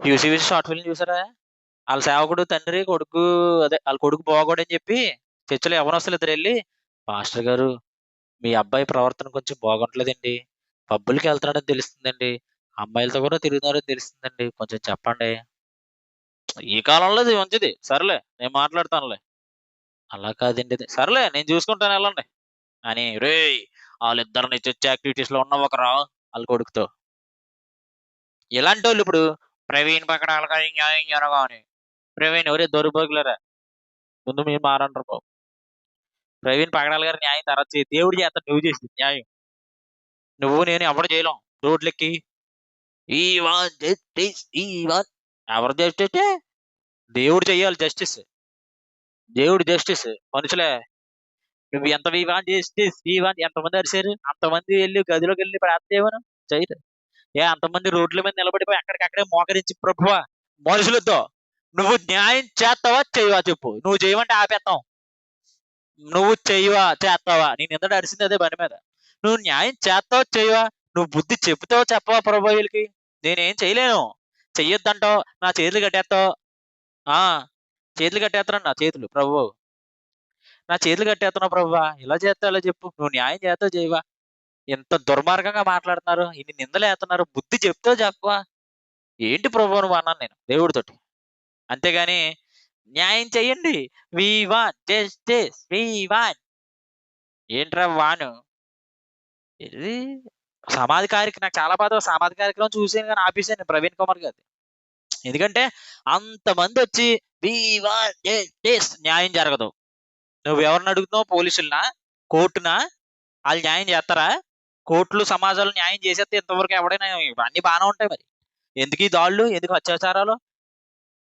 యూసీవీ short film చూసారా? వాళ్ళ సేవకుడు తండ్రి కొడుకు అదే వాళ్ళ కొడుకు బాగోడని చెప్పి చర్చిలో యవనస్తులు ఇద్దరు వెళ్ళి మాస్టర్ గారు మీ అబ్బాయి ప్రవర్తన కొంచెం బాగుంటలేదండి. పబ్బులకి వెళ్తున్నాడని తెలుస్తుందండి. అమ్మాయిలతో కూడా తిరుగుతున్నారని తెలుస్తుందండి. కొంచెం చెప్పండి. ఈ కాలంలో ఇది మంచిది. సర్లే నేను మాట్లాడతానులే. అలా కాదండి సర్లే నేను చూసుకుంటాను వెళ్ళండి. అని రే వాళ్ళిద్దరిని చర్చ్ యాక్టివిటీస్లో ఉన్న ఒకరా వాళ్ళ కొడుకుతో. ఇలాంటి వాళ్ళు ఇప్పుడు ప్రవీణ్ పక్కన న్యాయం అని ప్రవీణ్ ఎవరే? దొరిపోగలరా ముందు మీరు మారంటారు బాబు. ప్రవీణ్ పగడాల గారు న్యాయం తర్వాత చేయి. దేవుడు చేత నువ్వు చేసి న్యాయం. నువ్వు నేను ఎవరు చేయలేం. రోడ్లెక్కి. We want justice we want ఎవరు జస్టిస్? దేవుడు చెయ్యాలి జస్టిస్. దేవుడు జస్టిస్. మనుషులే. నువ్వు ఎంత వీ వాన్ జస్టిస్ ఈ వాన్ ఎంతమంది అరిశారు అంతమంది వెళ్ళి గదిలోకి వెళ్ళి ప్రార్థన చేయమను. చేయరు. ఏ అంతమంది రోడ్ల మీద నిలబడిపోయి అక్కడికక్కడే మోకరించి ప్రభువా మనుషులతో నువ్వు న్యాయం చేస్తావా చేయవా చెప్పు. నువ్వు చేయమంటే ఆపేస్తాం నువ్వు చేయవా చేస్తావా? నేను ఎంత అరిసింది అదే బండి మీద. నువ్వు న్యాయం చేస్తావా చేయవా? నువ్వు బుద్ధి చెప్తావా చెప్పవా ప్రభు వీళ్ళకి? నేనేం చేయలేను. చెయ్యొద్దంటావు. నా చేతులు కట్టేస్తావు. ఆ చేతులు కట్టేస్తున్నాను నా చేతులు ప్రభు నా చేతులు కట్టేస్తున్నావు ప్రభువా. ఇలా చేస్తావు ఇలా చెప్పు. నువ్వు న్యాయం చేస్తావు చేయవా? ఎంత దుర్మార్గంగా మాట్లాడుతున్నారు? ఇన్ని నిందలు వేస్తున్నారు బుద్ధి చెప్తే చెప్పవా ఏంటి ప్రభు నువ్వు అన్నాను నేను దేవుడితోటి. అంతేగాని న్యాయం చెయ్యండి we want justice. We want ఏంట్రా వాను ఇది సమాధి కార్యక్రమం నాకు చాలా బాధ. సమాధి కార్యక్రమం చూసాను కానీ ఆపేసాను ప్రవీణ్ కుమార్ గారి ఎందుకంటే అంతమంది వచ్చి వి వాన్ జస్టిస్. న్యాయం జరగదు. నువ్వు ఎవరిని అడుగుతున్నావు? పోలీసులనా? కోర్టునా? వాళ్ళు న్యాయం చేస్తారా? కోర్టులు సమాజాలు న్యాయం చేసేస్తే ఇంతవరకు ఎవడైనా అన్ని బాగానే ఉంటాయి మరి. ఎందుకు ఈ దాళ్ళు? ఎందుకు అత్యాచారాలు?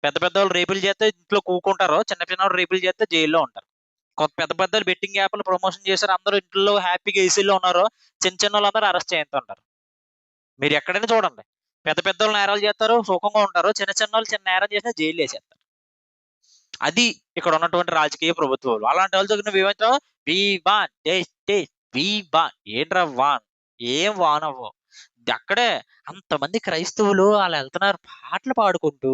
పెద్ద పెద్ద వాళ్ళు రేపులు చేస్తే ఇంట్లో కూకుంటారు. చిన్న చిన్న వాళ్ళు రేపులు చేస్తే జైల్లో ఉంటారు. కొంత పెద్ద పెద్ద బెట్టింగ్ యాప్లు ప్రమోషన్ చేశారు. అందరూ ఇంట్లో హ్యాపీగా ఏసీలో ఉన్నారు. చిన్న చిన్న వాళ్ళందరూ అరెస్ట్ చేస్తుంటారు మీరు ఎక్కడైనా చూడండి. పెద్ద పెద్ద వాళ్ళు నేరాలు చేస్తారు సుఖంగా ఉంటారు. చిన్న చిన్న వాళ్ళు చిన్న నేరం చేసినా జైలు వేసేస్తారు. అది ఇక్కడ ఉన్నటువంటి రాజకీయ ప్రభుత్వాలు. అలాంటి వాళ్ళు నువ్వు ఏమంటావు వి వాన్ వి బా ఏంట్రా వాన్ ఏం వాన్ అవ్వవు అక్కడే అంతమంది క్రైస్తవులు వాళ్ళు వెళ్తున్నారు పాటలు పాడుకుంటూ.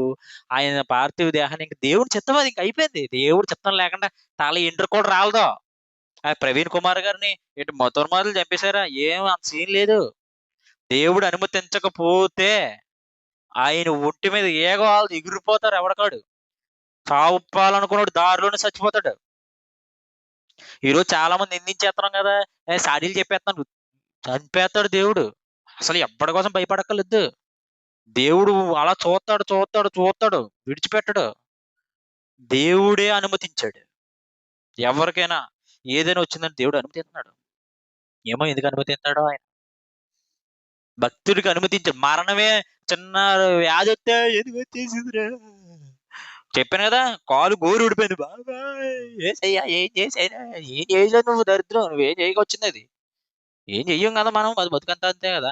ఆయన పార్థివ దేహాన్ని ఇంక దేవుడి చిత్తం అది ఇంక అయిపోయింది. దేవుడి చిత్తం లేకుండా తల ఎంటర్ కూడా రాలదో. ఆ ప్రవీణ్ కుమార్ గారిని ఇటు మొత్తం మాటలు చంపేశారా? ఏం అంత సీన్ లేదు. దేవుడు అనుమతించకపోతే ఆయన ఒంటి మీద ఏగో వాళ్ళు ఎగిరిపోతారు ఎవడకాడు. చావుపాలనుకున్నాడు దారిలోనే చచ్చిపోతాడు. ఈరోజు చాలా మంది నిందించేస్తున్నాం కదా? ఏ సాడీలు చెప్పేస్తున్నాడు. చంపేస్తాడు దేవుడు. అసలు ఎప్పటి కోసం భయపడక్కర్లేదు. దేవుడు అలా చూస్తాడు చూస్తాడు చూస్తాడు. విడిచిపెట్టడు. దేవుడే అనుమతించాడు. ఎవరికైనా ఏదైనా వచ్చిందని దేవుడు అనుమతిస్తున్నాడు. ఏమో ఎందుకు అనుమతిస్తాడో ఆయన. భక్తుడికి అనుమతించాడు మరణమే చిన్న వ్యాధి వస్తే ఎందుకు వచ్చేసిందిరా? చెప్పాను కదా కాలు గోరు ఊడిపోయింది. బాబాయ్! ఏసయ్యా ఏం చేసాయినా ఏం చేయలేదు నువ్వు దరిద్రం. నువ్వేం చేయకొచ్చింది అది ఏం చెయ్యం కదా మనం? అది బతుకంతా అంతే కదా?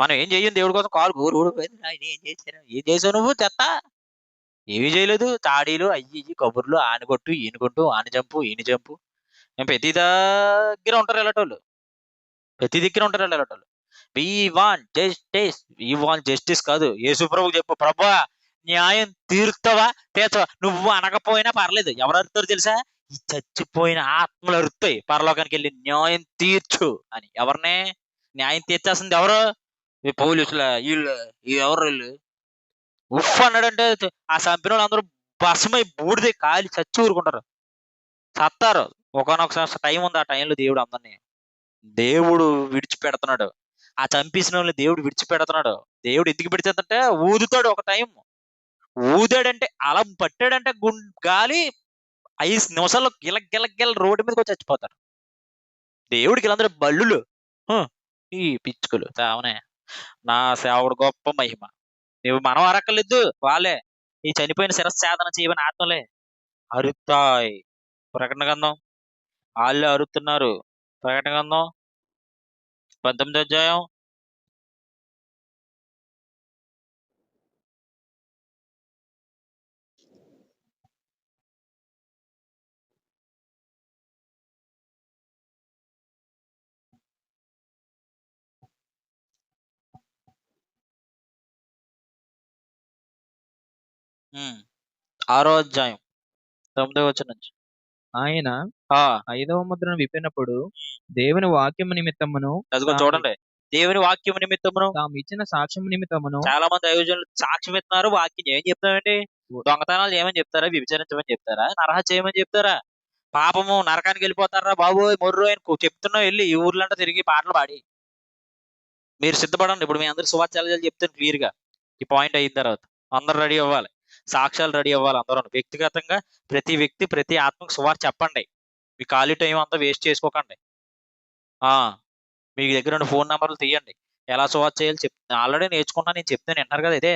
మనం ఏం చెయ్యం? దేవుడి కోసం కాలు గోరు ఊడిపోయింది. ఆయన ఏం చేశాను ఏం చేసావు నువ్వు? చెత్త? ఏమి చేయలేదు. తాడీలు అయ్యి ఇయ్యి కబుర్లు ఆని కొట్టు ఈయన కొట్టు ఆని చంపు ఈయన చంపు నేను ప్రతి దగ్గర ఉంటారు ఇలాంటోళ్ళు ప్రతి దగ్గర ఉంటారు ఇలాంటోళ్ళు we want justice we want justice కాదు. యేసు ప్రభు చెప్పు ప్రభా న్యాయం తీరుతావా? తీర్చవా? నువ్వు అనకపోయినా పర్లేదు. ఎవరు అరుతారు తెలుసా? ఈ చచ్చిపోయిన ఆత్మలు అరుతాయి పరలోకానికి వెళ్ళి న్యాయం తీర్చు అని. ఎవరినే న్యాయం తీర్చాల్సింది ఎవరు? ఈ పోలీసుల వీళ్ళు ఎవరు వీళ్ళు? ఉఫ్ అన్నాడంటే ఆ చంపిన వాళ్ళందరూ బసమై బూడిదే కాలి చచ్చి ఊరుకుంటారు. చత్తారు ఒకనొక టైం ఉంది ఆ టైంలో దేవుడు అందరినీ. దేవుడు విడిచిపెడుతున్నాడు. ఆ చంపేసిన వాళ్ళని దేవుడు విడిచిపెడుతున్నాడు. దేవుడు ఎందుకు విడిచేదంటే ఊదుతాడు ఒక టైం. ఊదాడంటే అలా పట్టాడంటే గు గాలి ఐదు నిమిషాలు గిల గిల గిల రోడ్డు మీదకి వచ్చి చచ్చిపోతారు. దేవుడికి వీళ్ళందరూ బల్లులు. ఈ పిచ్చుకలు చావనే నా సేవడు గొప్ప మహిమ. నువ్వు మనం అరక్కలేదు వాళ్ళే. ఈ చనిపోయిన శిరస్సాధన చేయమని ఆత్మలే. అరుతాయి ప్రకటన గంధం వాళ్ళే అరుతున్నారు ప్రకటన గంధం పంతొమ్మిది అధ్యాయం ఆరో అధ్యాయం తొమ్మిదో వచ్చిన నుంచి. ఆయన ఆ, ఐదవ ముద్రను విప్పినప్పుడు దేవుని వాక్యము నిమిత్తమును అదిగో చూడండి. దేవుని వాక్యం నిమిత్తమును తాము ఇచ్చిన సాక్ష్యం నిమిత్తమును చాలా మంది అయోజనులు సాక్ష్యం ఇస్తున్నారు. వాక్యం ఏం చెప్తామండి దొంగతనాలు చేయమని చెప్తారా? వ్యభిచరించమని చెప్తారా? నరహ చేయమని చెప్తారా? పాపము నరకానికి వెళ్ళిపోతారా బాబు మొర్రు కు- చెప్తున్నావు వెళ్ళి ఈ ఊర్లంతా తిరిగి పాటలు పాడి. మీరు సిద్ధపడండి. ఇప్పుడు మీ అందరు సువాచార్యాలు చెప్తాను క్లియర్గా ఈ పాయింట్ అయిన తర్వాత అందరు రెడీ అవ్వాలి. సాక్ష్యాలు రెడీ అవ్వాలి అందరూ వ్యక్తిగతంగా ప్రతి వ్యక్తి ప్రతి ఆత్మకు సువార్ చెప్పండి. మీ ఖాళీ టైం అంతా వేస్ట్ చేసుకోకండి. ఆ మీ దగ్గర ఉన్న ఫోన్ నెంబర్లు తీయండి. ఎలా సువార్ చేయాలి చెప్ ఆల్రెడీ నేర్చుకున్నా నేను చెప్తాను వింటున్నారు కదా ఇదే.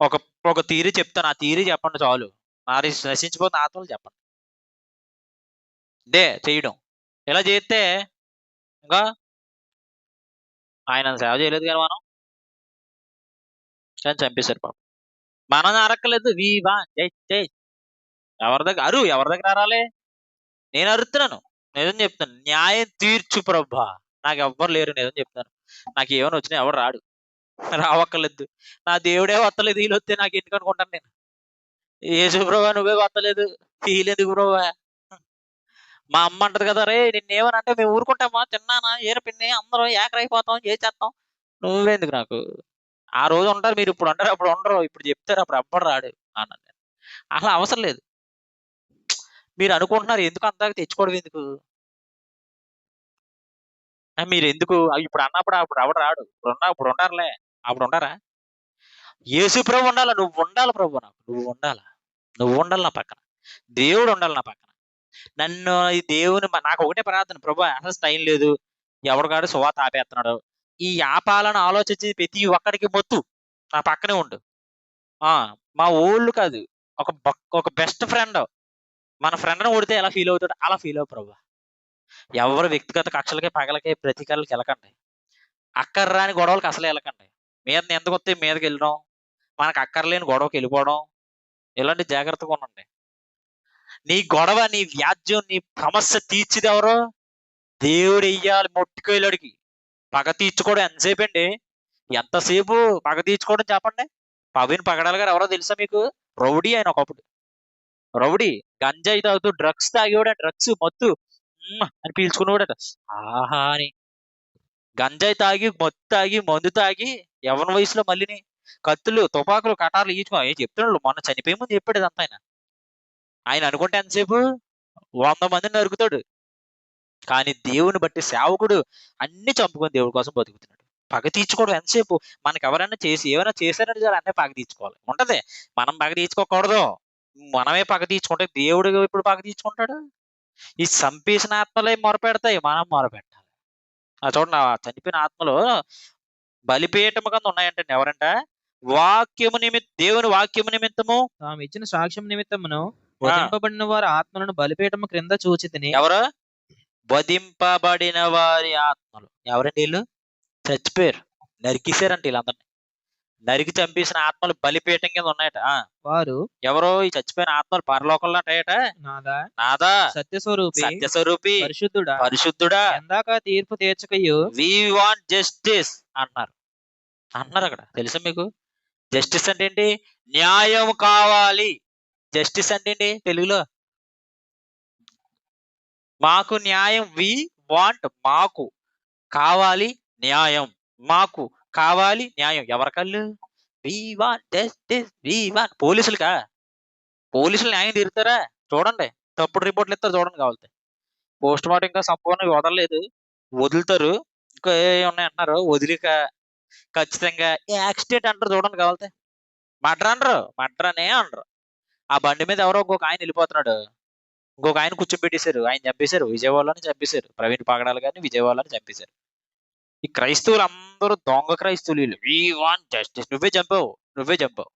ఒక ఒక థీరీ చెప్తాను. ఆ థీరీ చెప్పండి చాలు. నారి నశించిపోతున్న ఆత్మలు చెప్పండి. ఇదే చేయడం. ఇలా చేస్తే ఇంకా ఆయన సేవ చేయలేదు కానీ మనం. కానీ చంపేశారు పాపం. మనం అరక్కలేదు వీవా జై జై. ఎవరి దగ్గర అరు ఎవరి దగ్గర అరాలే? నేను అరుతున్నాను. నిజం చెప్తాను న్యాయం తీర్చు ప్రభా. నాకు ఎవ్వరు లేరు నిజం చెప్తాను నాకు ఏమైనా వచ్చినా ఎవరు రాడు. రావక్కర్లేదు. నా దేవుడే వత్తలేదు. వీళ్ళు వస్తే నాకు ఎందుకు అనుకుంటాను నేను? ఏసు ప్రభా నువ్వే వత్తలేదు. వీళ్ళెందుకు ప్రభా? మా అమ్మ అంటది కదా రే నిన్నేమనంటే మేము ఊరుకుంటామా? తిన్నానా? ఏరపిన్ని అందరం ఏకరైపోతాం చేసేస్తాం. నువ్వెందుకు నాకు? ఆ రోజు ఉంటారు మీరు ఇప్పుడు ఉంటారు అప్పుడు ఉండరు ఇప్పుడు చెప్తారు అప్పుడు అబ్బడు రాడు అన్నాను నేను. అసలు అవసరం లేదు. మీరు అనుకుంటున్నారు ఎందుకు అంతా తెచ్చుకోవడం ఎందుకు? మీరు ఎందుకు? ఇప్పుడు అన్నప్పుడు అప్పుడు అవడు రాడు. ఇప్పుడు ఉన్నా ఇప్పుడు ఉండాలే అప్పుడు ఉండారా? యేసు ప్రభు ఉండాలా? నువ్వు ఉండాలి ప్రభు నాకు. నువ్వు ఉండాలా? నువ్వు ఉండాలి నా పక్కన. దేవుడు ఉండాలి నా పక్కన. నన్ను ఈ దేవుని నాకు ఒకటే ప్రార్థన. ప్రభు అసలు టైం లేదు. ఎవడు కాడు సువాత ఆపేస్తున్నాడు. ఈ యాపాలను ఆలోచించి ప్రతి ఒక్కడికి మొత్తు నా పక్కనే ఉండు. ఆ మా ఊళ్ళు కాదు ఒక ఒక బెస్ట్ ఫ్రెండ్. మన ఫ్రెండ్ని కొడితే ఎలా ఫీల్ అవుతాడు అలా ఫీల్ అవు ప్రభా. ఎవరు వ్యక్తిగత కక్షలకి పగలకి ప్రతీకారాలకి వెళ్ళకండి. అక్కర్రాని గొడవలకి అసలు వెళ్ళకండి. మీద ఎందుకు వస్తే మీదకి వెళ్ళడం మనకు అక్కర్లేని గొడవకి వెళ్ళిపోవడం ఇలాంటి జాగ్రత్తగా ఉండండి. నీ గొడవ నీ వ్యాజ్యం నీ సమస్య తీర్చిదెవరో దేవుడు దేవుడు మొట్టుకు వెళ్ళాడికి పగ తీర్చుకోవడం ఎంతసేపు అండి ఎంతసేపు పగ తీర్చుకోవడం చెప్పండి. పవిన్ పగడాల గారు ఎవరో తెలుసా మీకు? రౌడీ ఆయన ఒకప్పుడు. రౌడీ గంజాయి తాగుతూ డ్రగ్స్ తాగేవాడు డ్రగ్స్ మత్తు అని పీల్చుకునేవాడట. ఆహా అని. గంజాయి తాగి మత్తు తాగి మందు తాగి యవన వయసులో మళ్ళీని కత్తులు తుపాకులు కటార్లు ఈచుకో ఏం చెప్తున్నాడు? మొన్న చనిపోయే ముందు చెప్పాడు ఇదంతా ఆయన. ఆయన అనుకుంటే ఎంతసేపు? వంద మందిని నరుకుతాడు. కానీ దేవుని బట్టి సేవకుడు అన్ని చంపుకొని దేవుడి కోసం బతుకుతున్నాడు. పగ తీర్చుకోవడం ఎంతసేపు? మనకి ఎవరైనా చేసి ఏమైనా చేశారంటే చాలు అన్నీ పగ తీర్చుకోవాలి. ఉంటది? మనం పగ తీర్చుకోకూడదు. మనమే పగ తీర్చుకుంటే దేవుడు ఇప్పుడు పగ తీర్చుకుంటాడు? ఈ చంపేసిన ఆత్మలే మొరపెడతాయి. మనం మొరపెట్టాలి. ఆ చూడండి చనిపోయిన ఆత్మలు బలిపీఠము కింద ఉన్నాయంటండి ఎవరంట? వాక్యము నిమిత్త దేవుని వాక్యము నిమిత్తము. తాము ఇచ్చిన సాక్ష్యం నిమిత్తమును వధింపబడిన వారి ఆత్మలను బలిపీఠము క్రింద చూచి తిని ఎవరు? వధింపబడిన వారి ఆత్మలు. ఎవరండి వీళ్ళు? చచ్చిపోయారు. నరికిసారంట వీళ్ళందరినీ. నరికి చంపేసిన ఆత్మలు బలిపీఠం కింద ఉన్నాయట. వారు ఎవరో ఈ చచ్చిపోయిన ఆత్మలు పరలోకంలో ఉంటాయట నాదా? నాదా? సత్యస్వరూపి సత్యస్వరూపి పరిశుద్ధుడా? పరిశుద్ధుడా? ఎందాక తీర్పు తీర్చకయు. వి వాంట్ జస్టిస్ అన్నారు. అన్నారు అక్కడ. తెలుసా మీకు? జస్టిస్ అంటే ఏంటి? న్యాయం కావాలి. జస్టిస్ అంటే ఏంటి? తెలుగులో? మాకు న్యాయం వి వాంట్ మాకు కావాలి న్యాయం. మాకు కావాలి న్యాయం. ఎవరి కళ్ళు? We want justice we want పోలీసులకా? పోలీసులు న్యాయం తీరుతారా? చూడండి. తప్పుడు రిపోర్ట్లు ఇస్తారు చూడండి కావాలి పోస్ట్ మార్టం ఇంకా సంపూర్ణంగా వదలలేదు. వదులుతారు. ఇంకా ఏ ఉన్నాయి అంటున్నారు? వదిలిక ఖచ్చితంగా యాక్సిడెంట్ అంటారు చూడండి కావాలి మడ్ర అనరు మడ్ర అనే అనరు ఆ బండి మీద ఎవరో ఒక్కొక్క ఆయన వెళ్ళిపోతున్నాడు. ఇంకొక ఆయన కూర్చోబెట్టేశారు ఆయన చంపేశారు. విజయవాడలోనే చంపేశారు. ప్రవీణ్ పగడాలు కానీ విజయవాడలోనే చంపేశారు. ఈ క్రైస్తవులు అందరూ దొంగ క్రైస్తవులు వీళ్ళు. We want justice. నువ్వే చంపావు. నువ్వే చంపావు.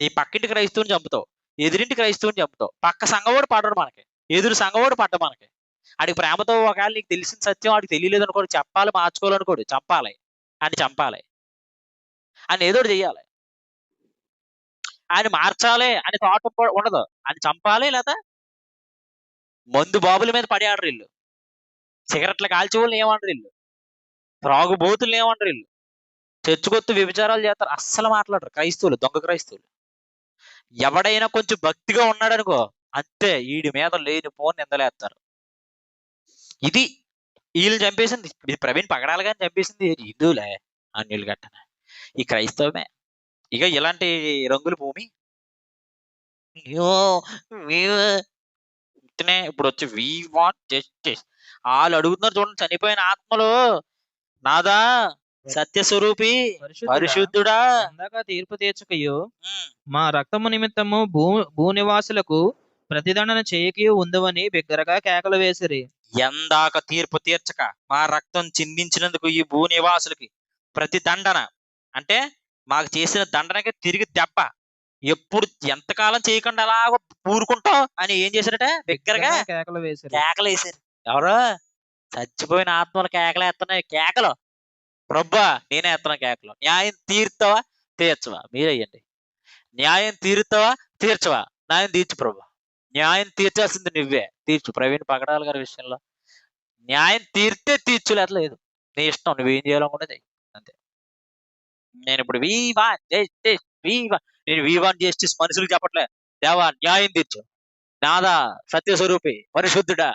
నీ పక్కింటి క్రైస్తవుని చంపుతావు. ఎదురింటి క్రైస్తవుని చంపుతావు. పక్క సంఘవాడు పడడు మనకి. ఎదురు సంఘవాడు పడ్డ మనకి. ఆడికి ప్రేమతో ఒకవేళ నీకు తెలిసిన సత్యం వాడికి తెలియలేదు అనుకోడు చెప్పాలి మార్చుకోవాలనుకోడు. చంపాలి. అని చంపాలి. అని ఏదో ఒకటి చెయ్యాలి. ఆయన మార్చాలి. అని థాట్ ఉండదు. అని చంపాలి లేదా మందు బాబుల మీద పడి ఆడరు ఇల్లు సిగరెట్లు కాల్చేవాళ్ళు వాళ్ళని ఏమంటారు ఇల్లు త్రాగుబోతులు ఏమంటారు ఇల్లు చర్చకొత్తు వ్యభిచారాలు చేస్తారు. అస్సలు మాట్లాడరు. క్రైస్తవులు దొంగ క్రైస్తవులు. ఎవడైనా కొంచెం భక్తిగా ఉన్నాడు అనుకో అంతే వీడి మీద లేని ఫోన్ నిందలేస్తారు ఇది వీళ్ళు చంపేసింది. ఇది ప్రవీణ్ పగడాలు కానీ చంపేసింది. హిందువులే అన్యులు గట్టన ఈ క్రైస్తవమే. ఇక ఇలాంటి రంగుల భూమి. ఇతనే ఇప్పుడు వచ్చి వి వాంట్ జస్టిస్ వాళ్ళు అడుగుతున్నారు చూడండి చనిపోయిన ఆత్మలు. నాదా? సత్యస్వరూపి పరిశుద్ధుడా, పరిశుద్ధుడా? ఇందాక తీర్పు తీర్చకయో మా రక్తము నిమిత్తము భూ భూనివాసులకు ప్రతిదండన చేయకయో ఉందవని బిగ్గరగా కేకలు వేసిరి. ఎందాక తీర్పు తీర్చక మా రక్తం చిందించినందుకు ఈ భూ నివాసులకి ప్రతి దండన అంటే మాకు చేసిన దండనకి తిరిగి దెబ్బ. ఎప్పుడు ఎంతకాలం చేయకుండా అలాగ ఊరుకుంటావు అని ఏం చేశారట? బిగ్గరగా కేకలు వేసిరి కేకలు వేసారు ఎవరు? చచ్చిపోయిన ఆత్మలు కేకలు వేస్తున్నాయి. కేకలు. ప్రవ్వా నేనే వేస్తున్నా కేకలు. న్యాయం తీరుతావా? తీర్చవా? మీరయ్యండి న్యాయం తీరుతావా? తీర్చవా? న్యాయం తీర్చు ప్రభు. న్యాయం తీర్చాల్సింది నువ్వే. తీర్చు. ప్రవీణ్ పగడాల గారి విషయంలో. న్యాయం తీర్తే తీర్చు లేదు. నీ ఇష్టం. నువ్వేం చేయాలనుకుంటే చెయ్యి. అంతే. నేను ఇప్పుడు we want justice we want నేను వివాన్ జస్టిస్ మనుషులకు చెప్పట్లే. దేవా న్యాయం తీర్చు. నాదా సత్యస్వరూపి పరిశుద్ధుడా.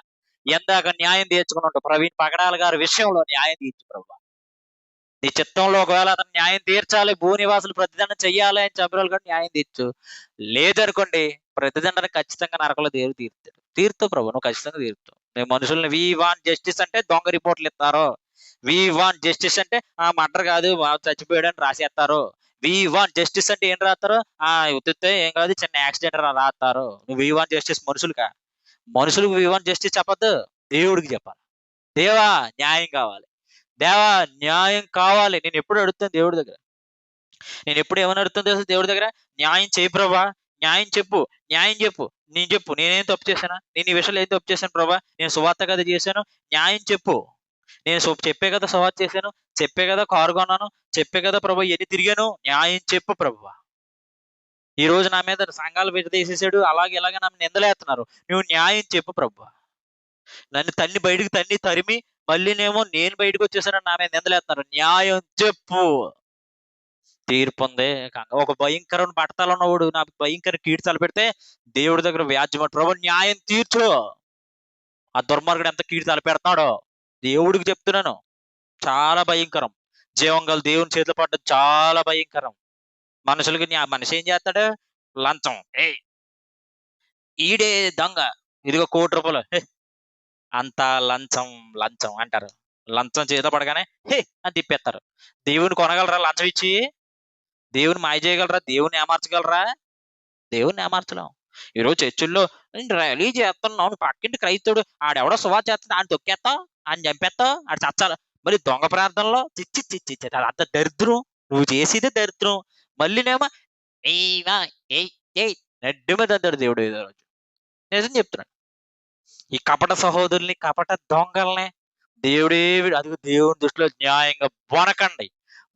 ఎందాక న్యాయం తీర్చుకుని ప్రవీణ్ పగడాల గారి విషయంలో న్యాయం తీర్చు ప్రభు నీ చిత్తంలో ఒకవేళ అతను న్యాయం తీర్చాలి భూనివాసులు ప్రతిదండన చెయ్యాలి అని చెప్పాలి కూడా న్యాయం తీర్చు. లేదనుకోండి ప్రతిదండన ఖచ్చితంగా నరకలో దేవుడు తీరుతాడు తీరుతావు ప్రభు నువ్వు ఖచ్చితంగా తీరుతావు మేము మనుషుల్ని వి వాన్ జస్టిస్ అంటే దొంగ రిపోర్ట్లు ఇస్తారు. వి వాన్ జస్టిస్ అంటే ఆ మర్డర్ కాదు చచ్చిపోయాడు అని రాసేస్తారు. వి వన్ జస్టిస్ అంటే ఏం రాస్తారు? ఆ ఉత్తితే ఏం కాదు చిన్న యాక్సిడెంట్ రాస్తారు. నువ్వు వి వన్ జస్టిస్ మనుషులుగా మనుషులకు వి వన్ జస్టిస్ చెప్పద్దు దేవుడికి చెప్పాలి. దేవా న్యాయం కావాలి. దేవా న్యాయం కావాలి. నేను ఎప్పుడు అడుగుతాను దేవుడి దగ్గర? నేను ఎప్పుడు ఏమని అడుగుతాను తెలుసు దేవుడి దగ్గర? న్యాయం చేయి ప్రభా. న్యాయం చెప్పు. న్యాయం చెప్పు. నేను చెప్పు. నేనేం తప్పు చేశానా? నేను ఈ విషయంలో ఏం తప్పు చేశాను ప్రభా? నేను సువార్త కథ చేశాను. న్యాయం చెప్పు. నేను చెప్పే కదా సవాద్ చేశాను చెప్పే కదా కారు కొన్నాను చెప్పే కదా ప్రభు ఎన్ని తిరిగాను న్యాయం చెప్పు ప్రభు. ఈ రోజు నా మీద సంఘాలు విడదీసేసాడు అలాగే ఇలాగే నా నిందలేస్తున్నారు. నువ్వు న్యాయం చెప్పు ప్రభు. నన్ను తన్ని బయటకు తన్ని తరిమి మళ్ళీనేమో నేను బయటకు వచ్చేసానని నా మీద నిందలేస్తున్నారు. న్యాయం చెప్పు. తీర్పు ఉంది. ఒక భయంకరమైన బట్టతలు ఉన్నవాడు నాకు భయంకర కీడు తలపెడితే దేవుడి దగ్గర వ్యాజ్యం ప్రభు న్యాయం తీర్చు. ఆ దుర్మార్గుడు ఎంత కీడు తలపెడుతున్నాడో దేవుడికి చెప్తున్నాను. చాలా భయంకరం. జీవం గల దేవుని చేతిలో పడ్డ చాలా భయంకరం. మనుషులకి మనిషి ఏం చేస్తాడు? లంచం. ఏ ఈడే దొంగ. ఇదిగో కోటి రూపాయలు. అంత లంచం లంచం అంటారు. లంచం చేత పడగానే హే! అని తిప్పేస్తారు. దేవుని కొనగలరా లంచం ఇచ్చి? దేవుని మాయ చేయగలరా? దేవుని ఏమార్చగలరా? దేవుని ఏమార్చలేం. ఈరోజు చర్చిల్లో ర్యాలీ చేస్తున్నావు? పక్కింటి క్రైస్తవుడు. ఆడెవడో సువా చేస్తున్నా ఆయన తొక్కేస్తావు అని చంపేస్తావు? ఆడు చచ్చాలి? మళ్ళీ దొంగ ప్రార్థనలో చిచ్చి చిచ్చి అది అంత దరిద్రం. నువ్వు చేసేదే దరిద్రం. మళ్ళీనేమో ఏయ్వా ఏయ్ ఏయ్ నడ్డు మీద అంటాడు దేవుడు ఏదో రోజు. నిజం చెప్తున్నాడు ఈ కపట సహోదరుల్ని కపట దొంగల్ని దేవుడే అది దేవుడి దేవుని దృష్టిలో న్యాయంగా బొనకండి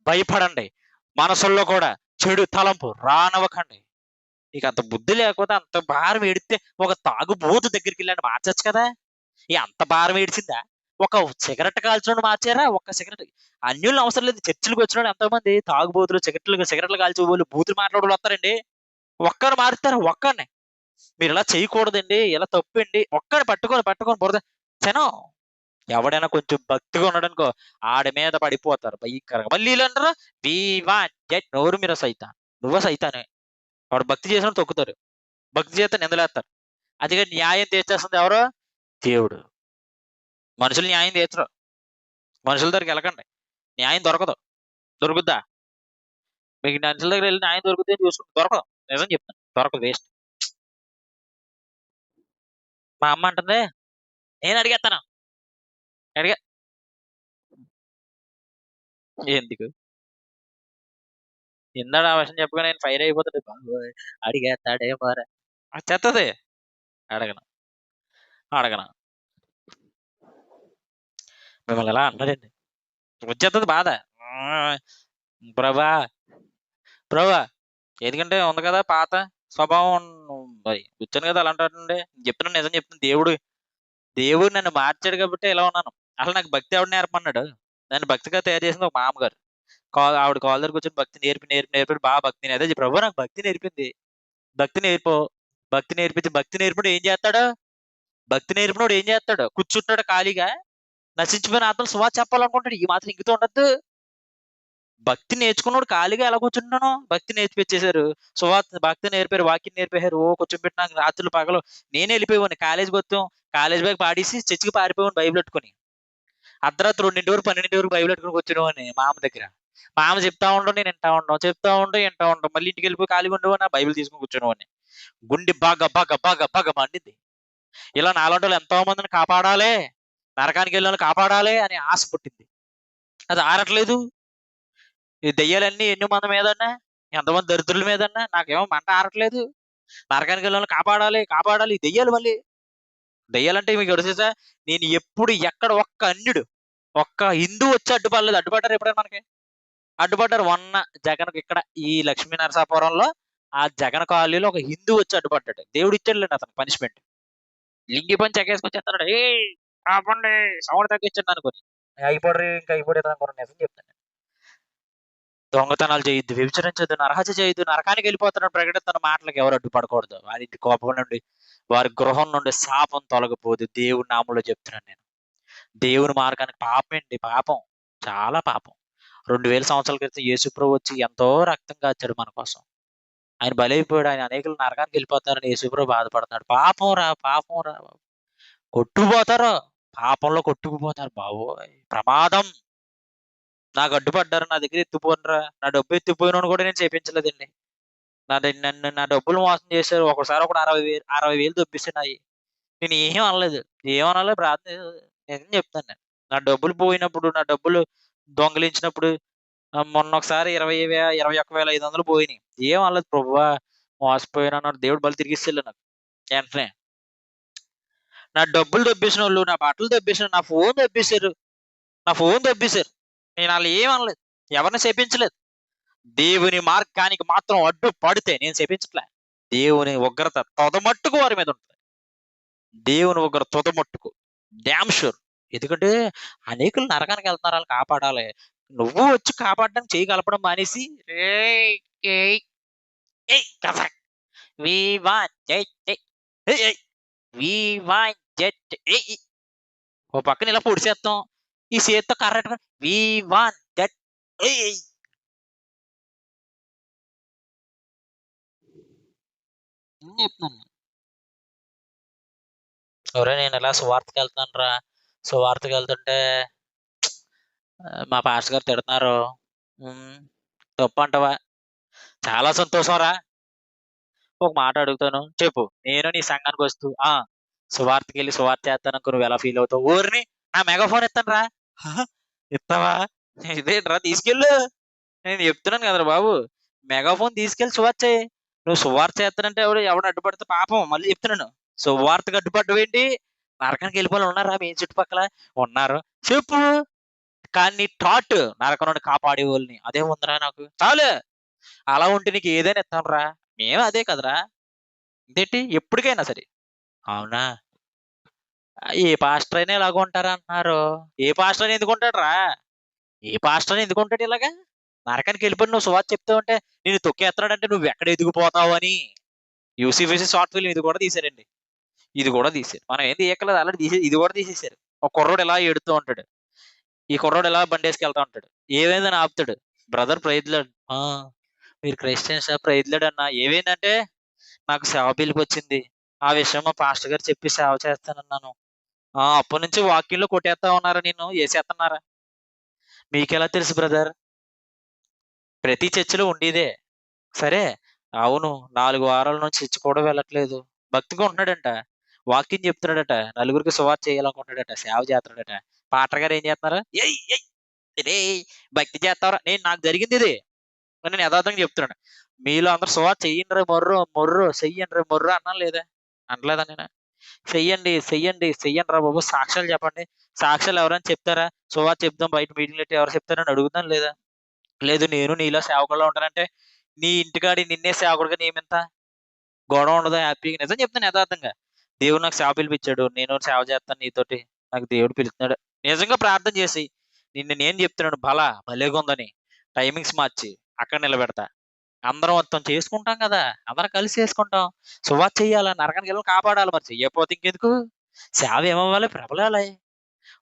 భయపడండి. మనసుల్లో కూడా చెడు తలంపు రానవ్వకండి. నీకు అంత బుద్ధి లేకపోతే అంత భారం ఏడితే ఒక తాగుబోతు దగ్గరికి వెళ్ళండి మార్చచ్చు కదా? ఈ అంత భారం ఏడిచిందా? ఒక సిగరెట్ కాల్చడం మార్చారా? ఒక్క సిగరెట్ అన్యులు అవసరం లేదు. చర్చిలకు వచ్చిన ఎంతమంది తాగుబోతులు సిగరెట్లు సిగరెట్లు కాల్చే వాళ్ళు బూతులు మాట్లాడే వస్తారండి. ఒక్కరు మారుతారు? ఒక్కరిని. మీరు ఇలా చేయకూడదండి. ఇలా తప్పండి. ఒక్కడిని పట్టుకొని పట్టుకొని బురద తినం ఎవడైనా కొంచెం భక్తిగా ఉన్నాడనుకో ఆడి మీద పడిపోతారు. భయంకరంగా. మళ్ళీ అంటారు "We want నోరు మీరు సైతాన్. నువ్వు సైతానే. వాడు భక్తి చేసిన తొక్కుతారు. భక్తి చేత నిందలేస్తారు. అదిగా న్యాయం తీర్చేస్తుంది ఎవరు? దేవుడు. మనుషులు న్యాయం తీర్చరు మనుషుల దగ్గరికి వెళ్ళకండి. న్యాయం దొరకదు. దొరుకుద్దా? మీకు మనుషుల దగ్గర వెళ్ళి న్యాయం దొరుకుతుంది అని చూసుకుంటే దొరకదు. నిజం చెప్తాను దొరకదు వేస్ట్ మా అమ్మ అంటుంది నేను అడిగేస్తాను అడిగా. ఎందుకు? ఇందాడు ఆ విషయం చెప్పగా నేను ఫైర్ అయిపోతాడు బాబోయ్ అడిగేస్తాడే మరి చెత్తది. అడగను. అడగను. మిమ్మల్ని ఎలా అన్నారండి వచ్చేస్తుంది బాధ. ఆ, ప్రభా ప్రభా ఎందుకంటే ఉంది కదా పాత స్వభావం మరి. కూర్చొని కదా అలా అంటాడండి చెప్తున్నాను నిజం చెప్తున్నాను. దేవుడు దేవుడు నన్ను మార్చాడు కాబట్టి ఇలా ఉన్నాను. అసలు నాకు భక్తి ఆవిడ నేర్పన్నాడు నన్ను భక్తిగా తయారు చేసింది ఒక మామగారు. కాల్ ఆవిడ కాల్ దగ్గర కూర్చొని భక్తి నేర్పి నేర్పి నేర్పి బాగా భక్తి అదే ప్రభు నాకు భక్తి నేర్పింది. భక్తి నేర్పో భక్తి నేర్పించి భక్తి నేర్పినోడు ఏం చేస్తాడు? భక్తి నేర్పినోడు ఏం చేస్తాడు? కూర్చుంటాడు ఖాళీగా. నశించిపోయిన ఆత్మలు సువార్త చెప్పాలనుకుంటాడు. ఈ మాత్రం ఇంకితో ఉండద్దు. భక్తి నేర్చుకున్నాడు ఖాళీగా ఎలా కూర్చుంటాను భక్తి నేర్పించేశారు సువార్త భక్తి నేర్పారు వాక్యం నేర్పారు. ఓ కూర్చోబెట్టి నాకు రాత్రులు పగలు. నేనే వెళ్ళిపోయాను కాలేజ్ మొత్తం కాలేజ్ బ్యాగ్ పాడేసి చర్చికి పారిపోయాను బైబిల్ పెట్టుకుని. అర్ధరాత్రి రెండింటి వరకు పన్నెండింటి వరకు బైబిల్ పెట్టుకుని కూర్చునేవాడిని మా అమ్మ దగ్గర. మా అమ్మ చెప్తా ఉండవు నేను వింటా ఉండవు చెప్తా ఉండవు వింటా ఉండవు మళ్ళీ ఇంటికి వెళ్ళిపోయి ఖాళీగా ఉండవు నా బైబిల్ తీసుకుని కూర్చునేవాడిని. గుండె బాగా బాగా బాగా బాగా మండింది ఇలా నాలుగు ఎంతో మందిని కాపాడాలి. నరకానికి వెళ్ళిన కాపాడాలి అని ఆశ పుట్టింది. అది ఆరట్లేదు. ఈ దెయ్యాలన్నీ ఎన్ని మంది మీదన్నా ఎంతమంది దరిద్రుల మీదన్నా నాకేమో మంట ఆరట్లేదు. నరకానికి వెళ్ళిన కాపాడాలి కాపాడాలి. ఈ దెయ్యాలు మళ్ళీ దెయ్యాలంటే మీకు తెలుసా? నేను ఎప్పుడు ఎక్కడ ఒక్క అన్యుడు ఒక్క హిందూ వచ్చి అడ్డుపడలేదు. అడ్డుపడ్డారు ఎప్పుడైనా మనకి? అడ్డుపడ్డారు మొన్న జగన్ ఇక్కడ ఈ లక్ష్మీ నరసాపురంలో ఆ జగన్ కాలనీలో ఒక హిందూ వచ్చి అడ్డుపడ్డాడు. దేవుడు ఇచ్చాడు అతను పనిష్మెంట్ లింగి పని చెక్కేసుకొచ్చి ఏ ఆపండి సౌండ్ తగ్గించండి అనుకుని. అయిపోడు ఇంకా అనుకున్నాను నిజం చెప్తాను దొంగతనాలు చేయొద్దు వ్యభిచరించొద్దు నరహత్య చేయొద్దు నరకానికి వెళ్ళిపోతున్న ప్రకటిస్తున్న మాటలకు ఎవరు అడ్డుపడకూడదు. వారి ఇంటి కోపం నుండి వారి గృహం నుండి శాపం తొలగపోదు. దేవుడి నామంలో చెప్తున్నాను నేను. దేవుని మార్గానికి పాపం ఏంటి పాపం. చాలా పాపం. రెండు వేల సంవత్సరాల క్రితం యేసుప్రభు వచ్చి ఎంతో రక్తం కాచాడు మన కోసం. ఆయన బలైపోయాడు ఆయన అనేకలు నరకానికి వెళ్ళిపోతారని యేసుప్రభు బాధపడుతున్నాడు. పాపం రా పాపం రా బాబు. కొట్టుకుపోతారు పాపంలో కొట్టుకుపోతారు బాబు. ప్రమాదం. నాకు అడ్డుపడ్డారు నా దగ్గర ఎత్తుపోనరా నా డబ్బు ఎత్తిపోయినోడు కూడా నేను చేపించలేదండి. నా నన్ను నా డబ్బులు మోసం చేశారు. ఒకసారి ఒకటి అరవై వేలు అరవై వేలు దొబ్బిస్తున్నాయి. నేను ఏం అనలేదు. ఏమనాలి ప్రార్థన నిజం చెప్తాను నేను. నా డబ్బులు పోయినప్పుడు నా డబ్బులు దొంగలించినప్పుడు మొన్న ఒకసారి ఇరవై వేల ఇరవై ఒక్క వేల ఐదు వందలు పోయినాయి. ఏం అనలేదు. ప్రభువా మోసపోయినా దేవుడు బలి తిరిగిస్తేలే నాకు. వెంటనే నా డబ్బులు దొబ్బేసిన వాళ్ళు నా బట్టలు దొబ్బేసిన నా ఫోన్ దొబ్బేశారు. నా ఫోన్ దొబ్బేశారు. నేను వాళ్ళు ఏం అనలేదు. ఎవరిని చేపించలేదు దేవుని మార్గానికి మాత్రం అడ్డు పడితే నేను చేపించట్లే దేవుని ఉగ్రత తొదమట్టుకు వారి మీద ఉంటుంది. దేవుని ఉగ్ర తొదమట్టుకు. డ్యామ్ షూర్ ఎందుకంటే అనేకులు నరకానికి వెళ్తున్నారు. వాళ్ళు కాపాడాలి. నువ్వు వచ్చి కాపాడడానికి చేయి కలపడం మానేసి "ఏయ్, ఏయ్, ఏయ్, జై We వి it, it. ఏ ఓ పక్కన ఇలా పొడిచేస్తాం ఈ చేత్తో కర్రెట్ వి వాన్ దట్ చెప్తున్నాను ఎవరే నేను ఇలా సువార్తకి వెళ్తాను రా. సువార్తకి వెళ్తుంటే మా పాస్టర్ గారు తిడుతున్నారు. ఉమ్, తప్పు అంటవా? చాలా సంతోషం రా. ఒక మాట అడుగుతాను. చెప్పు. నేను నీ సంఘానికి వస్తూ ఆ సువార్తకి వెళ్ళి సువార్త చేస్తాను నువ్వు ఎలా ఫీల్ అవుతావు? ఊరిని నా మెగాఫోన్ ఇస్తాను రా. "హా? ఇస్తావా ఇదేంట్రా తీసుకెళ్ళు. నేను చెప్తున్నాను కదరా బాబు. మెగాఫోన్ తీసుకెళ్ళి సువార్త చేయి. నువ్వు సువార్త చేస్తానంటే ఎవడు ఎవడు అడ్డుపడితే పాపం. మళ్ళీ చెప్తున్నాను. సువార్తకు అడ్డుపడ్డం ఏంటి? నరకానికి వెళ్ళిపోవాలి ఉన్నారా మీ చుట్టుపక్కల? ఉన్నారు. చెప్పు. కానీ టాట్ నరకం నుండి కాపాడే వాళ్ళని అదే ఉందిరా నాకు. చాలు. అలా ఉంటే నీకు ఏదైనా ఇస్తాను రా మేము అదే కదరా. ఇదేంటి? ఎప్పటికైనా సరే. అవునా? ఏ పాస్టర్ అయినా ఇలాగ ఉంటారా అంటున్నారు. ఏ పాస్టర్ అయినా ఎందుకు ఉంటాడు రా ఏ పాస్టర్ అయినా ఎందుకు ఉంటాడు ఇలాగా? నరకానికి వెళ్ళిపోయి నువ్వు సువార్త చెప్తావు ఉంటే నేను తొక్కేస్తున్నాడంటే నువ్వు ఎక్కడ ఎదిగిపోతావు అని. యూసీఫీసీ షార్ట్ ఫిల్మ్ ఇది కూడా తీసారండి ఇది కూడా తీసారు మనం ఏం తీయక్కలేదు అలాంటి తీసే ఇది కూడా తీసేసారు ఒక కుర్రోడు ఎలా ఎడుతూ ఉంటాడు. ఈ కుర్రోడు ఎలా బండేసుకెళ్తా ఉంటాడు. ఏమైందని ఆపుతాడు. బ్రదర్ ప్రైజ్లాడు మీరు క్రిస్టియన్ ప్రైజ్లాడు అన్న ఏవేంటంటే నాకు సేవ పిలుపు వచ్చింది ఆ విషయం మా పాస్టర్ గారు చెప్పి సేవ చేస్తానన్నాను. ఆ అప్పటి నుంచి వాక్యంలో కొట్టేస్తా ఉన్నారా నేను? వేసేస్తున్నారా మీకెలా తెలుసు బ్రదర్? ప్రతి చర్చిలో ఉండేదే. సరే అవును నాలుగు వారాల నుంచి చర్చి కూడా వెళ్ళట్లేదు. భక్తిగా ఉంటున్నాడంట. వాక్యం చెప్తున్నాడట. నలుగురికి సువార్ చేయాలనుకుంటున్నాడట. సేవ చేస్తున్నాడట. పాటర్ గారు ఏం చేస్తున్నారా? ఏయ్ భక్తి చేస్తారా నేను నాకు జరిగింది ఇది. నేను యథార్థంగా చెప్తున్నాను. మీలో అందరు సువార్త చెయ్యండి మొర్రు మొర్రు చెయ్యండి రే మొర్రు అన్నా లేదా? అనలేదా నేను? చెయ్యండి చెయ్యండి చెయ్యండి రా బాబు సాక్ష్యాలు చెప్పండి. సాక్ష్యాలు ఎవరైనా చెప్తారా? సువా చెప్దాం బయట మీటింగ్ పెట్టి ఎవరు చెప్తారని అడుగుదాం లేదా? లేదు నేను నీలో సేవకుల్లో ఉంటానంటే నీ ఇంటికాడి నిన్నే సేవకుడిగా నియమింత? గొడవ ఉండదు? హ్యాపీగా? నిజం చెప్తాను యథార్థంగా. దేవుడు నాకు సేవ పిలిపించాడు. నేను సేవ చేస్తాను నీతోటి. నాకు దేవుడు పిలుస్తున్నాడు. నిజంగా ప్రార్థన చేసి నిన్ను నేను చెప్తున్నాడు బల భలేగా ఉందని టైమింగ్స్ మార్చి. అక్కడ నిలబెడతా. అందరం మొత్తం చేసుకుంటాం కదా అందరం కలిసి చేసుకుంటాం. సువార్త చెయ్యాలా? నరకానికి వెళ్ళి కాపాడాలి మరి. చెయ్యకపోతే ఇంకెందుకు? సేవ ఏమవ్వాలి? ప్రబలాలి.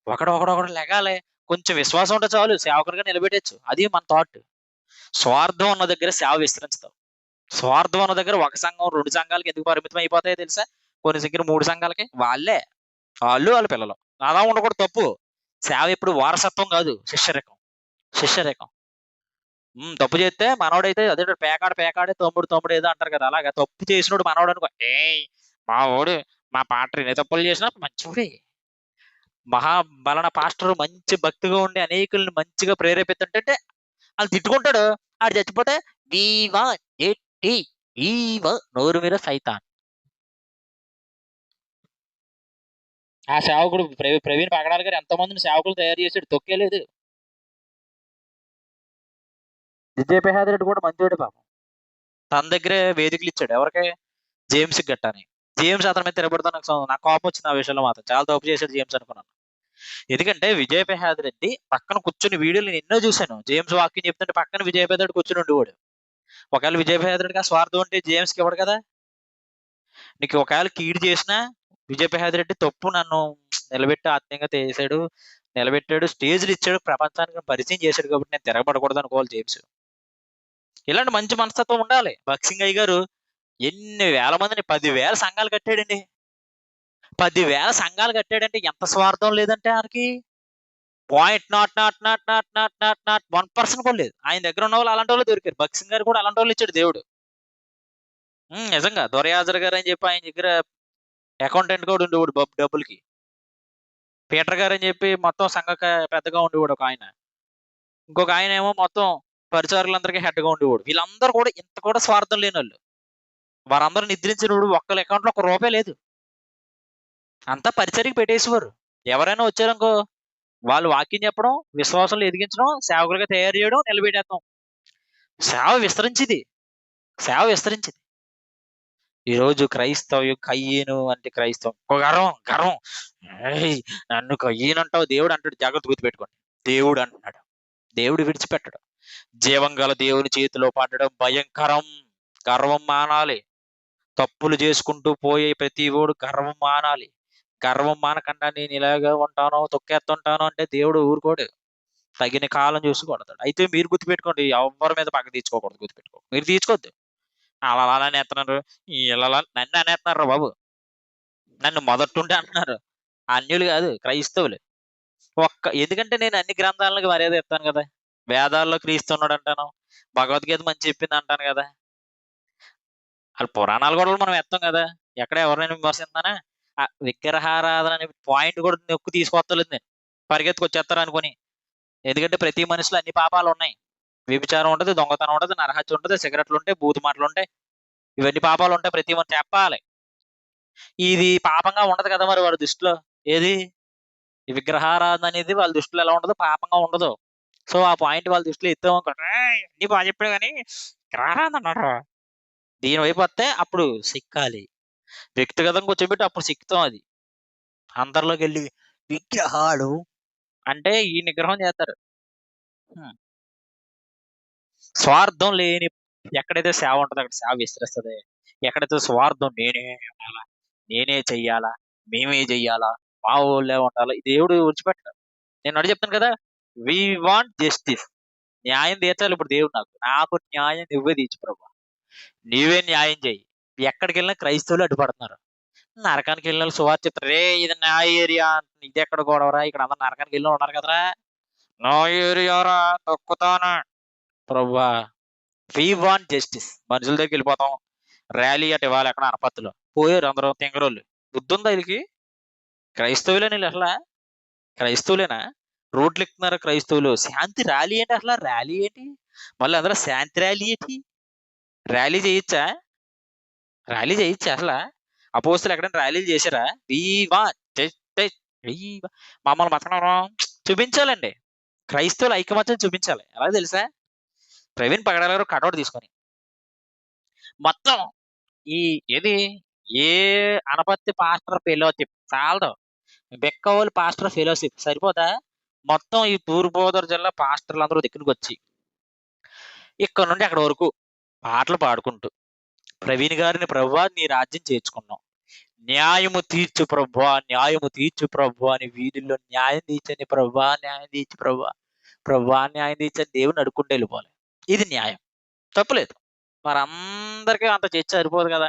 ఒకడు ఒకడొకడు లెగాలి. కొంచెం విశ్వాసం ఉంటే చాలు సేవకుడిగా నిలబెట్టచ్చు. అది మన థాట్ స్వార్థం ఉన్న దగ్గర సేవ విస్తరించుతాం. స్వార్థం ఉన్న దగ్గర ఒక సంఘం రెండు సంఘాలకి ఎందుకు పరిమితం అయిపోతాయో తెలుసా? కొన్ని దగ్గర మూడు సంఘాలకి వాళ్ళే. వాళ్ళు వాళ్ళ పిల్లలు. అలా ఉండకూడదు తప్పు. సేవ ఇప్పుడు వారసత్వం కాదు శిష్యరకం. శిష్యరకం. తప్పు చేస్తే మనోడైతే అదే పేకాడ పేకాడే తమ్ముడు తమ్ముడు ఏదో అంటారు కదా అలాగా. తప్పు చేసినోడు మనోడు అనుకో ఏ మా వాడు మా పాటర్ ఎన్ని తప్పులు చేసినా మంచివాడే మహాబలన పాస్టర్ మంచి భక్తిగా ఉండి అనేకుల్ని మంచిగా ప్రేరేపిస్తుంటే వాళ్ళు తిట్టుకుంటాడు. ఆడు చచ్చిపోతే వీవా ఎట్టి ఈవ నోరు మీద సైతాన్. ఆ సేవకుడు ప్రవీ- ప్రవీణ్ పగడాల గారు ఎంతో మందిని సేవకులు తయారు చేశాడు తొక్కేలేదు. విజయప్రసాద్ రెడ్డి కూడా మంచివాడు పాపం. తన దగ్గరే వేదికలు ఇచ్చాడు ఎవరికి? జేమ్స్ గట్టని. జేమ్స్ అతని మీద తిరగబడతా నాకు నాకు కోపం వచ్చింది ఆ విషయంలో మాత్రం. చాలా తప్పు చేశాడు జేమ్స్ అనుకున్నాను. ఎందుకంటే విజయప్రసాద్ రెడ్డి పక్కన కూర్చుని వీడియోలు నేను ఎన్నో చూశాను. జేమ్స్ వాక్యం చెప్తుంటే పక్కన విజయప్రసాద్ రెడ్డి కూర్చుని ఉండేవాడు. ఒకవేళ విజయప్రసాద్ రెడ్డికి ఆ స్వార్థం ఉంటే జేమ్స్కి ఇవ్వడు కదా? నీకు ఒకవేళ కీడు చేసినా విజయప్రసాద్ రెడ్డి తప్పు నన్ను నిలబెట్టి ఆత్మీయంగా చేశాడు నిలబెట్టాడు స్టేజ్లు ఇచ్చాడు ప్రపంచానికి పరిచయం చేశాడు కాబట్టి నేను తిరగబడకూడదు అనుకోవాలి జేమ్స్. ఇలాంటి మంచి మనస్తత్వం ఉండాలి. బక్సింగ్ అయ్య గారు ఎన్ని వేల మందిని పదివేల సంఘాలు కట్టాడండి. పదివేల సంఘాలు కట్టాడంటే ఎంత స్వార్థం లేదంటే ఆయనకి point not not not not not not not one percent కూడా లేదు. ఆయన దగ్గర ఉన్న వాళ్ళు అలాంటి వాళ్ళు దొరికారు. బక్సింగ్ గారు కూడా అలాంటి వాళ్ళు ఇచ్చాడు దేవుడు. నిజంగా దొరయాజర్ గారు అని చెప్పి ఆయన దగ్గర అకౌంటెంట్ కూడా ఉండేవాడు బబ్ డబ్బులకి. పీటర్ గారు అని చెప్పి మొత్తం సంఘ పెద్దగా ఉండేవాడు ఒక ఆయన. ఇంకొక ఆయన ఏమో మొత్తం పరిచారులందరికీ హెడ్గా ఉండేవాడు. వీళ్ళందరూ కూడా ఇంత కూడా స్వార్థం లేని వాళ్ళు వారందరూ నిద్రించినప్పుడు ఒక్కళ్ళ అకౌంట్లో ఒక రూపాయి లేదు. అంతా పరిచర్కి పెట్టేసేవారు. ఎవరైనా వచ్చారనుకో వాళ్ళు వాక్యం చెప్పడం విశ్వాసం ఎదిగించడం సేవకులుగా తయారు చేయడం నిలబెట్టేస్తాం. సేవ విస్తరించింది. సేవ విస్తరించింది. ఈరోజు క్రైస్తవ్యం కయ్యేను అంటే క్రైస్తవం. ఇంకో గర్వం గర్వం. ఏయ్, నన్ను కయ్యను అంటావు దేవుడు అంటాడు. జాగ్రత్త గుర్తుపెట్టుకోండి. దేవుడు అంటున్నాడు. దేవుడు విడిచిపెట్టడు. జీవం గల దేవుని చేతిలో పడడం భయంకరం. గర్వం మానాలి. తప్పులు చేసుకుంటూ పోయే ప్రతి ఓడు గర్వం మానాలి. గర్వం మానకుండా నేను ఇలాగా ఉంటాను తొక్కేస్తుంటాను అంటే దేవుడు ఊరుకోడు. తగిన కాలం చూసి కొడతాడు అయితే మీరు గుర్తుపెట్టుకోండి ఎవరి మీద పక్క తీర్చుకోకూడదు గుర్తుపెట్టుకో మీరు తీర్చుకోవద్దు అలా అలా అనేస్తున్నారు ఇలా నన్ను అనేస్తున్నారు బాబు. నన్ను మొదట్టుంటే అంటున్నారు. అన్యులు కాదు క్రైస్తవులు. ఒక్క ఎందుకంటే నేను అన్ని గ్రంథాలకు మర్యాద ఇస్తాను కదా. వేదాల్లో క్రీస్తు ఉన్నాడు అంటాను భగవద్గీత మంచి చెప్పింది అంటాను కదా. వాళ్ళు పురాణాలు కూడా మనం ఎత్తాం కదా. ఎక్కడ ఎవరైనా విమర్శిస్తానా ఆ విగ్రహారాధన అనే పాయింట్ కూడా నొక్కు తీసుకొస్తలేదు నేను పరిగెత్తుకొచ్చేస్తారు అనుకుని. ఎందుకంటే ప్రతి మనిషిలో అన్ని పాపాలు ఉన్నాయి. వ్యభిచారం ఉంటుంది దొంగతనం ఉంటుంది నరహత్య ఉంటుంది సిగరెట్లు ఉంటాయి బూతు మాటలు ఉంటాయి. ఇవన్నీ పాపాలు ఉంటాయి ప్రతి మనం చెప్పాలి. ఇది పాపంగా ఉండదు కదా మరి వాడి దృష్టిలో. ఏది? ఈ విగ్రహారాధన అనేది వాళ్ళ దృష్టిలో ఎలా ఉండదు పాపంగా ఉండదు. సో ఆ పాయింట్ వాళ్ళ దృష్టిలో ఎత్తాం అన్ని బాగా చెప్పాడు కానీ విగ్రహారాధన దీని వైపు వస్తే అప్పుడు సిక్కాలి. వ్యక్తిగతంగా కూర్చోబెట్టి అప్పుడు సిక్కుతాం అది. అందరిలోకి వెళ్ళి విగ్రహాలు? అంటే ఈ నిగ్రహం చేస్తారు. స్వార్థం లేని ఎక్కడైతే సేవ ఉంటుందో అక్కడ సేవ విస్తరిస్తుంది. ఎక్కడైతే స్వార్థం నేనే ఉండాలా? నేనే చెయ్యాలా? మేమే చెయ్యాలా? మా ఊళ్ళే ఉండాలా? దేవుడు విడిచిపెట్టడం. నేను అడిగి చెప్తాను కదా వి వాంట్ జస్టిస్ న్యాయం తీర్చాలి ఇప్పుడు దేవుడు నాకు. నాకు న్యాయం నువ్వే తీర్చు ప్రభా. నీవే న్యాయం చేయి ఎక్కడికి వెళ్ళినా క్రైస్తవులు అడ్డుపడుతున్నారు. నరకానికి వెళ్ళిన వాళ్ళు చెప్తారు. రే ఇది నా ఏరియా ఇది ఎక్కడ గొడవరా? ఇక్కడ అందరు నరకానికి వెళ్ళి ఉన్నారు కదరా. నా ఏరియారా? తొక్కుతాను? ప్రభా వి వాంట్ జస్టిస్ మనుషుల దగ్గరికి వెళ్ళిపోతాం. ర్యాలీ అంటే వాళ్ళు ఎక్కడ అనపత్తులు పోయారు అందరూ తింగరోళ్ళు. బుద్ధి ఉందా వీళ్ళకి? క్రైస్తవులే వీళ్ళు అసలు? క్రైస్తవులేనా? రోడ్లు ఎక్కుతున్నారు క్రైస్తవులు. శాంతి ర్యాలీ ఏంటి అసలు? ర్యాలీ ఏంటి? మళ్ళీ అందరూ శాంతి ర్యాలీ ఏంటి? ర్యాలీ చేయొచ్చా ర్యాలీ చేయొచ్చా అసలు? అపోస్తులు ఎక్కడైనా ర్యాలీలు చేశారా వీ వా మమ్మల్ని బతకడం చూపించాలండి. క్రైస్తవులు ఐకమత్యం చూపించాలి. ఎలా తెలుసా? ప్రవీణ్ పగడాల గారు కటౌట్ తీసుకొని. మొత్తం ఈ ఏది? ఏ అనపత్తి పాస్టర్ ఫెలోషిప్ చాలదు. బెక్కవోలు పాస్టర్ ఫెలోషిప్ సరిపోతా మొత్తం ఈ తూర్పుగోదావరి జిల్లా పాస్టర్లు అందరూ దగ్గరికి వచ్చి ఇక్కడ నుండి అక్కడ వరకు పాటలు పాడుకుంటూ ప్రవీణ్ గారిని ప్రభా నీ రాజ్యం చేర్చుకున్నాం. న్యాయము తీర్చు ప్రభా న్యాయము తీర్చు ప్రభా అని వీధుల్లో న్యాయం తీర్చని ప్రభా న్యాయం తీర్చు ప్రభా ప్రభా న్యాయం తీర్చని దేవుని అడుక్కుంటే వెళ్ళిపోవాలి ఇది న్యాయం. తప్పులేదు. మరందరికీ అంత చేసి సరిపోదు కదా.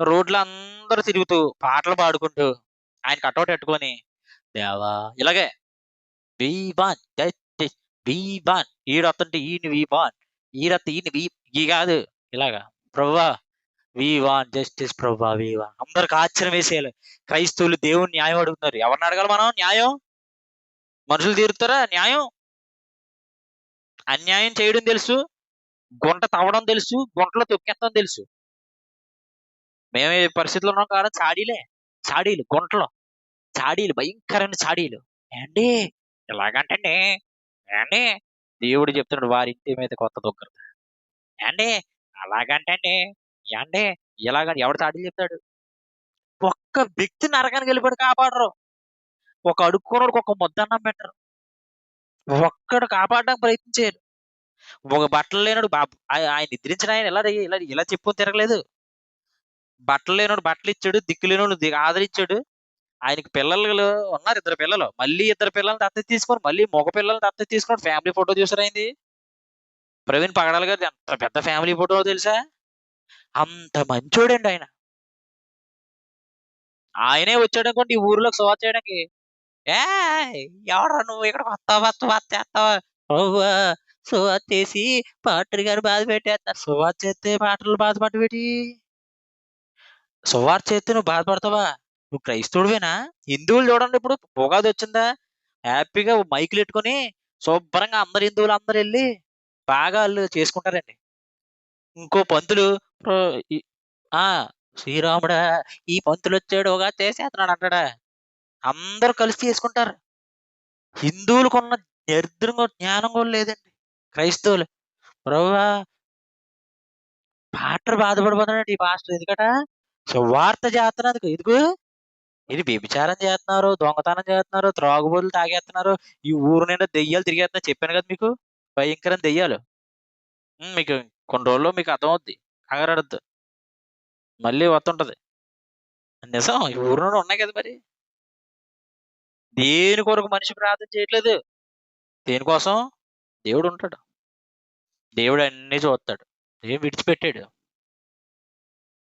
రోడ్లు అందరూ తిరుగుతూ పాటలు పాడుకుంటూ ఆయన కటౌట్ పెట్టుకొని దేవా ఇలాగే వీబాన్ వీబాన్ ఈడొత్తంటే ఈయన వీబాన్ ఈడొత్త ఈయన వీ ఈ కాదు ఇలాగా ప్రభా వి వాన్ జస్టిస్ ప్రభా వి అందరికి ఆశ్చర్యం వేసేయాలి క్రైస్తవులు దేవుని న్యాయం అడుగుతున్నారు ఎవరిని అడగాలి మనం న్యాయం మనుషులు తీరుతారా న్యాయం అన్యాయం చేయడం తెలుసు గుంట తవ్వడం తెలుసు గుంటలో తొక్కేస్తాం తెలుసు మేము పరిస్థితులు ఉన్నాం కాదు చాడీలే చాడీలు గుంటలో చాడీలు భయంకరమైన చాడీలు ఏండి ఇలాగంటండి ఏండి దేవుడు చెప్తున్నాడు వారి ఇంటి మీద కొత్త దొక్కరు. ఏండి అలాగంటండి ఏండి ఇలాగ ఎవడు తాడీలు చెప్తాడు? ఒక్క వ్యక్తి నరకానికి వెళ్ళిపోయి కాపాడరు. ఒక అడుక్కున్నోడికి ఒక ముద్ద అన్నం పెట్టరు. ఒక్కడు కాపాడడానికి ప్రయత్నించారు ఒక బట్టలు లేనోడు బాబు ఆయన నిద్రించిన ఆయన ఇలా ఇలా ఇలా చెప్పు తిరగలేదు. బట్టలు లేనోడు బట్టలు ఇచ్చాడు దిక్కు లేనోడు ఆదరించాడు. ఆయనకి పిల్లలు ఉన్నారు ఇద్దరు పిల్లలు. మళ్ళీ ఇద్దరు పిల్లల్ని దత్తత తీసుకొని మళ్ళీ మగ పిల్లల్ని దత్తత తీసుకొని ఫ్యామిలీ ఫోటో చూసారైంది? ప్రవీణ్ పగడాల గారు ఎంత పెద్ద ఫ్యామిలీ ఫోటో తెలుసా? అంత మంచోడండి ఆయన. ఆయనే వచ్చాడు అనుకోండి ఈ ఊర్లోకి సువార్త చేయడానికి. ఏ ఎవరా నువ్వు ఇక్కడ వస్తావా సువార్త చేస్తావా ఓవా చేసి పాటలు గారు బాధ పెట్టేస్తారు. సువాత్ చేస్తే పాటలు బాధపడి పెట్టి సువార్ చేస్తే నువ్వు బాధపడతావా? నువ్వు క్రైస్తవుడివేనా? హిందువులు చూడండి ఇప్పుడు ఉగాది వచ్చిందా? హ్యాపీగా మైకులు పెట్టుకొని శుభ్రంగా అందరు హిందువులు అందరు వెళ్ళి బాగా వాళ్ళు చేసుకుంటారండి. ఇంకో పంతులు ఆ శ్రీరాముడా ఈ పంతులు వచ్చాడు ఒక చేసేస్తున్నాడు అంటాడా? అందరూ కలిసి చేసుకుంటారు. హిందువులకు ఉన్న దరిద్రం జ్ఞానం కూడా లేదండి. క్రైస్తవులు ప్రభువా పాటర్ బాధపడిపోతున్నాడు ఈ పాస్టర్. ఎందుకట? సువార్త చేస్తున్నందుకు ఎందుకు? ఇది వ్యభిచారం చేస్తున్నారు దొంగతనం చేస్తున్నారు త్రాగుబోతులు తాగేస్తున్నారు ఈ ఊరు నిండా దెయ్యాలు తిరిగేస్తున్నారు చెప్పాను కదా మీకు? భయంకరం దెయ్యాలు. మీకు కొన్ని రోజుల్లో మీకు అర్థమవుద్ది. కంగారడద్దు మళ్ళీ వస్తుంటది. నిజం ఈ ఊరు నుండి ఉన్నాయి కదా మరి? దేని కొరకు మనిషి ప్రార్థన చేయట్లేదు? దేనికోసం? దేవుడు ఉంటాడు. దేవుడు అన్ని చూస్తాడు. ఏం విడిచిపెట్టాడు.